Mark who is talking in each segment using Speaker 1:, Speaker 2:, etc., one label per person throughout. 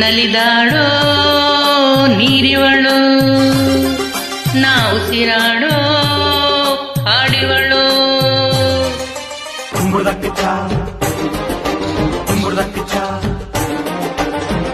Speaker 1: ನಲಿದಾಡೋ ನೀರಿವಳು ನಾ ಉಸಿರಾಡೋ ಹಾಡಿವಳು
Speaker 2: ಕುಂಬುಳಕ್ಕಿಚ್ಚ ಕುಂಬುಳಕ್ಕಿಚ್ಚ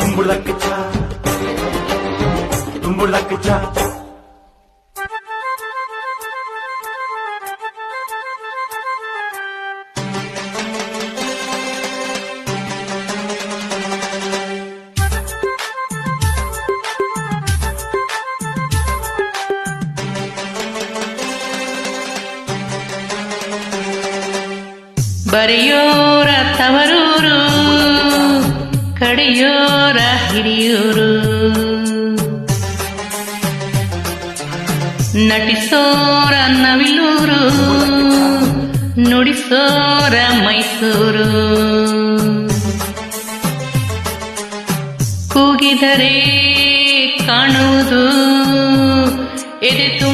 Speaker 2: ಕುಂಬುಳಕ್ಕಿಚ್ಚ ಕುಂಬುಳಕ್ಕಿಚ್ಚ
Speaker 1: ಬರೆಯೋರ ತವರೂರು ಕಡೆಯೋರ ಹಿರಿಯೂರು. ನಟಿಸೋರ ನವಿಲೂರು ನುಡಿಸೋರ ಮೈಸೂರು. ಕೂಗಿದರೆ ಕಾಣುವುದು ಎದೆ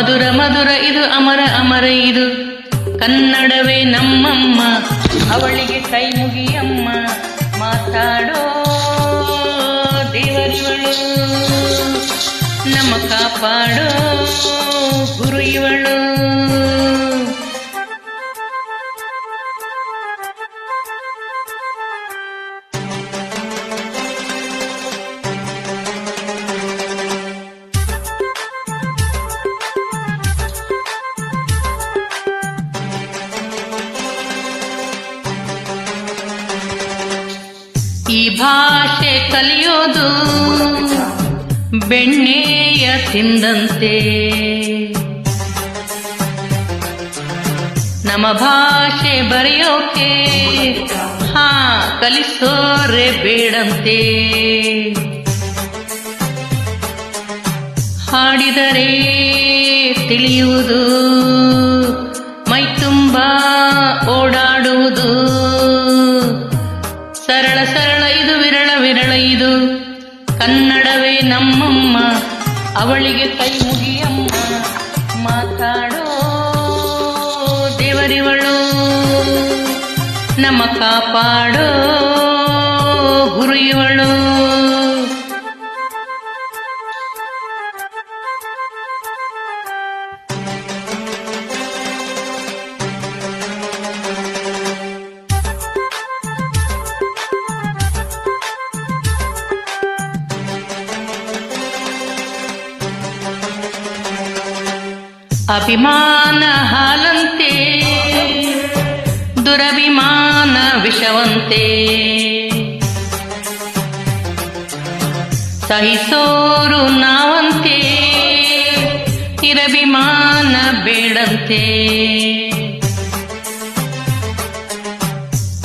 Speaker 1: ಮಧುರ ಮಧುರ ಇದು, ಅಮರ ಅಮರ ಇದು. ಕನ್ನಡವೇ ನಮ್ಮಮ್ಮ. ಅವಳಿಗೆ ಕೈ ಮುಗಿಯಮ್ಮ. ಮಾತಾಡೋ ದೇವರಿವಳು. ನಮ್ಮ ಕಾಪಾಡೋ ಗುರು ಇವಳು. ಈ ಭಾಷೆ ಕಲಿಯೋದು ಬೆಣ್ಣೆಯ ತಿಂದಂತೆ. ನಮ್ಮ ಭಾಷೆ ಬರೆಯೋಕೆ, ಹಾ, ಕಲಿಸೋರೆ ಬೇಡಂತೆ. ಹಾಡಿದರೆ ತಿಳಿಯುವುದು, ಮೈ ತುಂಬ ಓಡಾಡುವುದು. ಕನ್ನಡವೇ ನಮ್ಮಮ್ಮ ಅವಳಿಗೆ ಕೈ ಮುಗಿಯಮ್ಮ. ಮಾತಾಡೋ ದೇವರಿವಳು ನಮ್ಮ ಕಾಪಾಡೋ ಗುರು ಅಭಿಮಾನ ಹಾಲಂತೆ ದುರಭಿಮಾನ ವಿಷವಂತೆ. ಸಹಿಸೋರು ನಾವಂತೆ ಇರಭಿಮಾನ ಬೇಡಂತೆ.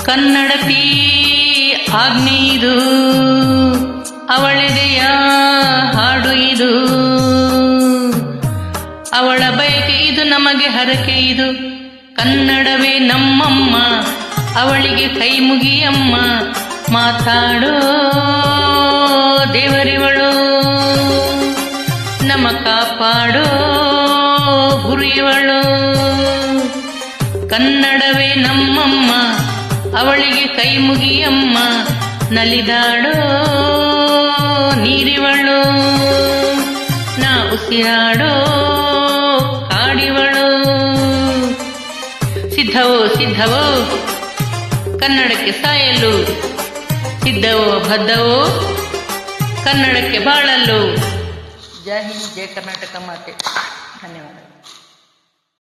Speaker 1: ಕನ್ನಡತಿ ಆಗ್ನೇದು ಅವಳೆದೆಯ ಹಾಡು ಇದು. ಅವಳ ನಮಗೆ ಹರಕೆ ಇದು. ಕನ್ನಡವೇ ನಮ್ಮಮ್ಮ. ಅವಳಿಗೆ ಕೈ ಮುಗಿಯಮ್ಮ. ಮಾತಾಡೋ ದೇವರಿವಳು. ನಮ್ಮ ಕಾಪಾಡೋ ಗುರಿವಳು ಕನ್ನಡವೇ ನಮ್ಮಮ್ಮ. ಅವಳಿಗೆ ಕೈ ಮುಗಿಯಮ್ಮ. ನಲಿದಾಡೋ ನೀರಿವಳು. ಉಸಿರಾಡೋ ಕಾಡಿವಳು. ಸಿದ್ಧವೋ ಸಿದ್ಧವೋ, ಕನ್ನಡಕ್ಕೆ ಸಾಯಲು ಸಿದ್ಧವೋ, ಬದ್ಧವೋ, ಕನ್ನಡಕ್ಕೆ ಬಾಳಲು ಜೈ ಹಿಂದ್, ಜೈ ಕರ್ನಾಟಕ ಮಾತೆ. ಧನ್ಯವಾದ